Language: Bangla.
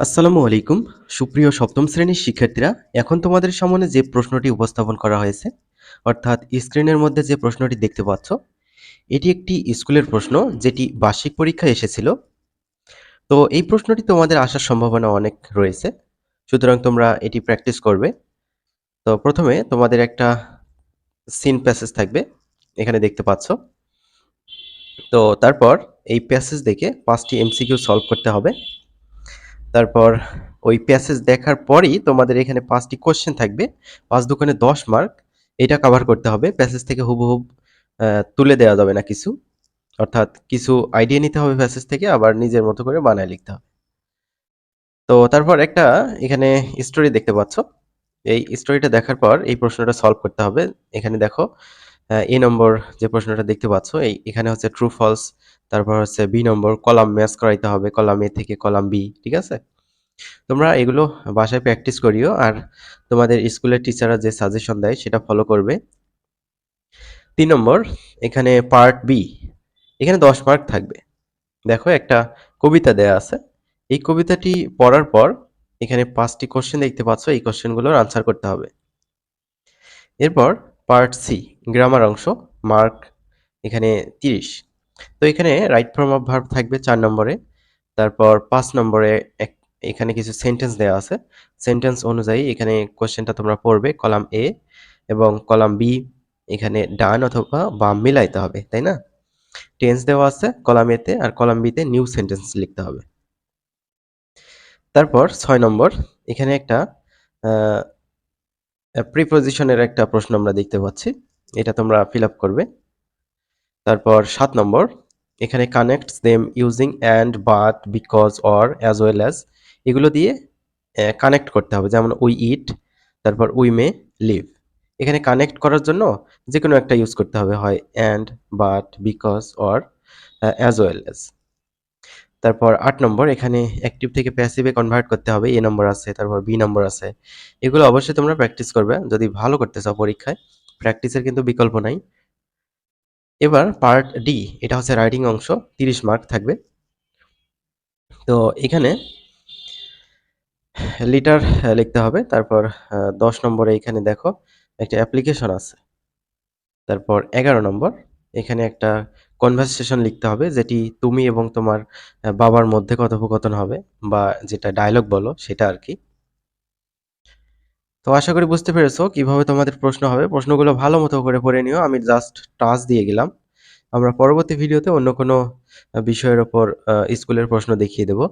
আসসালামু আলাইকুম। সুপ্রিয় সপ্তম শ্রেণির শিক্ষার্থীরা, এখন তোমাদের সামনে যে প্রশ্নটি উপস্থাপন করা হয়েছে, অর্থাৎ স্ক্রিনের মধ্যে যে প্রশ্নটি দেখতে পাচ্ছ, এটি একটি স্কুলের প্রশ্ন যেটি বার্ষিক পরীক্ষায় এসেছিল। তো এই প্রশ্নটি তোমাদের আসার সম্ভাবনা অনেক রয়েছে, সুতরাং তোমরা এটি প্র্যাকটিস করবে। তো প্রথমে তোমাদের একটা সিন প্যাসেজ থাকবে, এখানে দেখতে পাচ্ছ। তো তারপর এই প্যাসেজ দেখে পাঁচটি এমসিকিউ সলভ করতে হবে। তারপর ওই প্যাসেজ দেখার পরই তোমাদের এখানে পাঁচটি কোশ্চেন থাকবে। পাঁচ দোকানে দশ মার্ক এটা কভার করতে হবে। প্যাসেজ থেকে হুবহুব তুলে দেওয়া যাবে না কিছু। অর্থাৎ কিছু আইডিয়া নিতে হবে প্যাসেজ থেকে, আবার নিজের মতো করে বানায় লিখতে হবে। তো তারপর একটা এখানে স্টোরি দেখতে পাচ্ছ। এই স্টোরিটা দেখার পর এই প্রশ্নটা সলভ করতে হবে। এখানে দেখো এ নম্বর যে প্রশ্নটা দেখতে পাচ্ছ, এই এখানে হচ্ছে ট্রু ফলস তারপর হচ্ছে বি নম্বর কলাম ম্যাচ করাইতে হবে কলাম এ থেকে কলাম বি ঠিক আছে? তোমরা এগুলো বাসায় প্র্যাকটিস করিও, আর তোমাদের স্কুলের টিচাররা যে সাজেশন দেয়, সেটা ফলো করবে। তিন নম্বর, এখানে পার্ট বি এখানে দশ মার্ক থাকবে। দেখো, একটা কবিতা দেয়া আছে। এই কবিতাটি পড়ার পর এখানে পাঁচটি কোশ্চেন দেখতে পাচ্ছ, এই কোশ্চেনগুলোর আনসার করতে হবে। এরপর পার্ট সি গ্রামার অংশ মার্ক এখানে তিরিশ। তো এখানে রাইট ফর্ম অফ ভার্ব থাকবে চার নম্বরে, তারপর পাঁচ নম্বরে এক, এখানে কিছু সেন্টেন্স দেওয়া আছে। সেন্টেন্স অনুযায়ী এখানে কোশ্চেনটা তোমরা পড়বে কলাম এ এবং কলাম বি এখানে ডান অথবা বাম মিলাইতে হবে, তাই না? টেন্স দেওয়া আছে কলাম এতে আর কলাম বিতে নিউ সেন্টেন্স লিখতে হবে। তারপর ছয় নম্বর, এখানে একটা প্রিপোজিশনের একটা প্রশ্ন আমরা দেখতে পাচ্ছি। এটা তোমরা ফিল আপ করবে। তারপর সাত নম্বর, এখানে connects them using and but because or as well as এগুলো দিয়ে কানেক্ট করতে হবে। যেমন উই ইট তারপর উই মে লিভ এখানে কানেক্ট করার জন্য যে কোনো একটা ইউজ করতে হবে। হয় and but because or as well as তারপর আট নম্বর, এখানে অ্যাক্টিভ থেকে প্যাসিভে কনভার্ট করতে হবে, এ নম্বর আছে, তারপর বি নম্বর আছে। এগুলো অবশ্যই তোমরা প্র্যাকটিস করবে, যদি ভালো করতে চাও পরীক্ষায়। প্র্যাকটিসের কিন্তু বিকল্প নাই। এবার পার্ট ডি এটা হচ্ছে রাইটিং অংশ, তিরিশ মার্ক থাকবে। তো এখানে লিটার লিখতে হবে। তারপর দশ নম্বরে এখানে দেখো, একটা অ্যাপ্লিকেশন আছে। তারপর এগারো নম্বর এখানে একটা কনভারসেশন লিখতে হবে, যেটি তুমি এবং তোমার বাবার মধ্যে কথোপকথন হবে বা যেটা ডায়লগ বলো, সেটা আর কি। তো আশা করি বুঝতে পেরেছ কীভাবে তোমাদের প্রশ্ন হবে। প্রশ্নগুলো ভালো মতো করে পড়ে নিও, আমি জাস্ট টাচ দিয়ে গেলাম। আমরা পরবর্তী ভিডিওতে অন্য কোনো বিষয়ের ওপর স্কুলের প্রশ্ন দেখিয়ে দেবো।